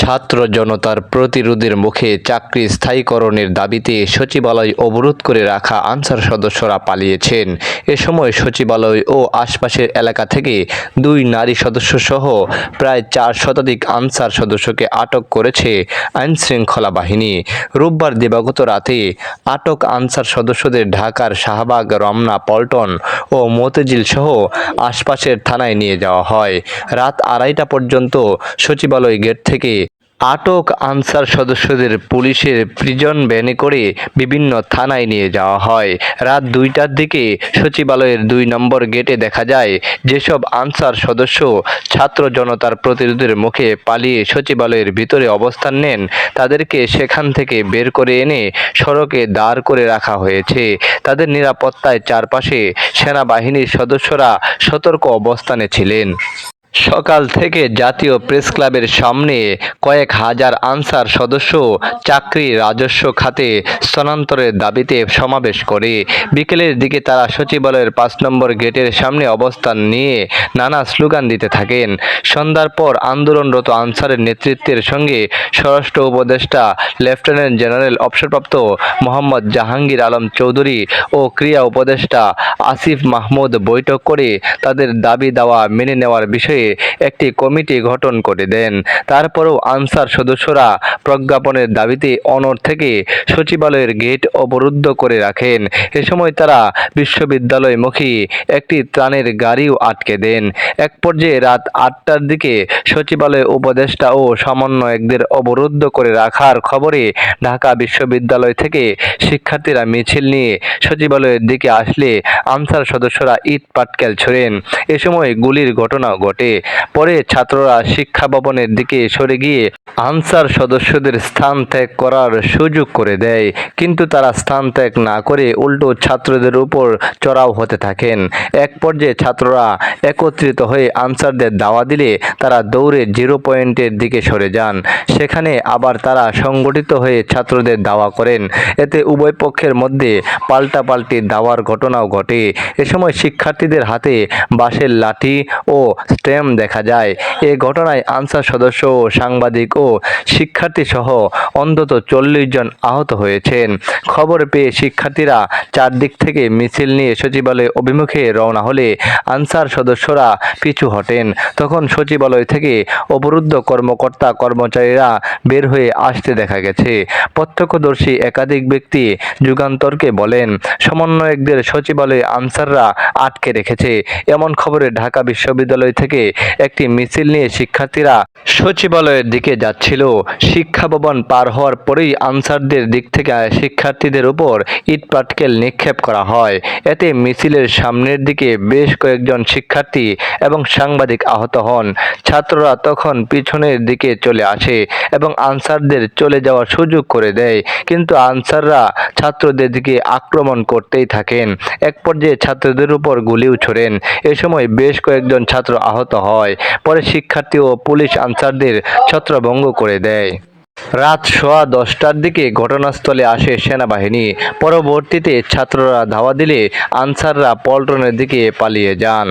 ছাত্র জনতার প্রতিরোধের মুখে চাকরি স্থায়ীকরণের দাবিতে সচিবালয় অবরোধ করে রাখা আনসার সদস্যরা পালিয়েছেন। এ সময় সচিবালয় ও আশপাশের এলাকা থেকে দুই নারী সদস্য সহ প্রায় চার শতাধিক আনসার সদস্যকে আটক করেছে আইন শৃঙ্খলা বাহিনী। রোববার দিবাগত রাতে আটক আনসার সদস্যদের ঢাকার শাহবাগ, রমনা, পল্টন ও মতিঝিল সহ আশপাশের থানায় নিয়ে যাওয়া হয়। রাত আড়াইটা পর্যন্ত সচিবালয় গেট থেকে আটক আনসার সদস্যদের পুলিশের প্রিজন ভ্যানে করে বিভিন্ন থানায় নিয়ে যাওয়া হয়। রাত দুইটার দিকে সচিবালয়ের দুই নম্বর গেটে দেখা যায়, যেসব আনসার সদস্য ছাত্র জনতার প্রতিরোধের মুখে পালিয়ে সচিবালয়ের ভিতরে অবস্থান নেন, তাদেরকে সেখান থেকে বের করে এনে সড়কে দাঁড় করে রাখা হয়েছে। তাদের নিরাপত্তায় চারপাশে সেনাবাহিনীর সদস্যরা সতর্ক অবস্থানে ছিলেন। সকাল থেকে জাতীয় প্রেস ক্লাবের সামনে কয়েক হাজার আনসার সদস্য চাকরি রাজস্ব খাতে স্থানান্তরের দাবিতে সমাবেশ করে। বিকেলের দিকে তারা সচিবালয়ের পাঁচ নম্বর গেটের সামনে অবস্থান নিয়ে নানা স্লোগান দিতে থাকেন। সন্ধ্যার পর আন্দোলনরত আনসারের নেতৃত্বের সঙ্গে স্বরাষ্ট্র উপদেষ্টা, লেফটেন্যান্ট জেনারেল অবসরপ্রাপ্ত মোহাম্মদ জাহাঙ্গীর আলম চৌধুরী ও ক্রিয়া উপদেষ্টা আসিফ মাহমুদ বৈঠক করে তাদের দাবি দাওয়া মেনে নেওয়ার বিষয়ে একটি কমিটি গঠন করে দেন। তারপরেও আনসার সদস্যরা প্রজ্ঞাপনের দাবিতে অনড় থেকে সচিবালয়ের গেট অবরুদ্ধ করে রাখেন। এ সময় তারা বিশ্ববিদ্যালয়মুখী একটি ত্রাণের গাড়িও আটকে দেন। এক পর্যায়ে রাত আটটার দিকে সচিবালয় উপদেষ্টা ও সমন্বয়কদের অবরুদ্ধ করে রাখার খবরে ঢাকা বিশ্ববিদ্যালয় থেকে শিক্ষার্থীরা মিছিল নিয়ে সচিবালয়ের দিকে আসলে আনসার সদস্যরা ইট পাটকেল ছোড়েন। এ সময় গুলির ঘটনাও ঘটে। পরে ছাত্ররা শিক্ষা ভবনের দিকে সরে গিয়ে আনসার সদস্যদের স্থান ত্যাগ করার সুযোগ করে দেয়। কিন্তু তারা স্থান ত্যাগ না করে উল্টো ছাত্রদের উপর চড়াও হতে থাকেন। এক পর্যায়ে ছাত্ররা একত্রিত হয়ে আনসারদের দাওয়া দিলে তারা দৌড়ে জিরো পয়েন্টের দিকে সরে যান। সেখানে আবার তারা সংগঠিত হয়ে ছাত্রদের দাওয়া করেন। এতে উভয় পক্ষের মধ্যে পাল্টাপাল্টি দাওয়ার ঘটনাও ঘটে। এ সময় শিক্ষার্থীদের হাতে বাঁশের লাঠি ও স্ট্যাম্প দেখা যায়। এ ঘটনায় আনসার সদস্য ও সাংবাদিক ও শিক্ষার্থী সহ অন্তত চল্লিশ জন আহত হয়েছেন। খবর পেয়ে শিক্ষার্থীরা চারদিক থেকে মিছিল নিয়ে সচিবালয় অভিমুখে রওনা হলে আনসার সদস্যরা পিছু হটেন। তখন সচিবালয় থেকে অবরুদ্ধ কর্মকর্তা কর্মচারীরা বের হয়ে আসতে দেখা গেছে। প্রত্যক্ষদর্শী একাধিক ব্যক্তি যুগান্তরকে বলেন, সমন্বয়কদের সচিবালয়ে আনসাররা আটকে রেখেছে। এমন খবরে ঢাকা বিশ্ববিদ্যালয় থেকে একটি মিছিল নিয়ে শিক্ষার্থীরা সচিবালয়ের দিকে যাচ্ছিল। শিক্ষা ভবন পার হওয়ার পরেই আনসারদের দিক থেকে শিক্ষার্থীদের উপর ইট পাটকেল নিক্ষেপ করা হয়। এতে মিছিলের সামনের দিকে বেশ কয়েকজন শিক্ষার্থী এবং সাংবাদিক আহত হন। ছাত্ররা তখন পিছনের দিকে চলে আসে এবং আনসারদের চলে যাওয়ার সুযোগ করে দেয়। কিন্তু আনসাররা ছাত্রদের দিকে আক্রমণ করতেই থাকেন। এক পর্যায়ে ছাত্রদের উপর গুলিও ছোড়েন। এ সময় বেশ কয়েকজন ছাত্র আহত হয়। পরে শিক্ষার্থী ও পুলিশ আনসারদের ছত্রভঙ্গ করে দেয়। রাত সোয়া দশটার দিকে ঘটনাস্থলে আসে সেনাবাহিনী। পরবর্তীতে ছাত্ররা ধাওয়া দিলে আনসাররা পল্টনের দিকে পালিয়ে যান।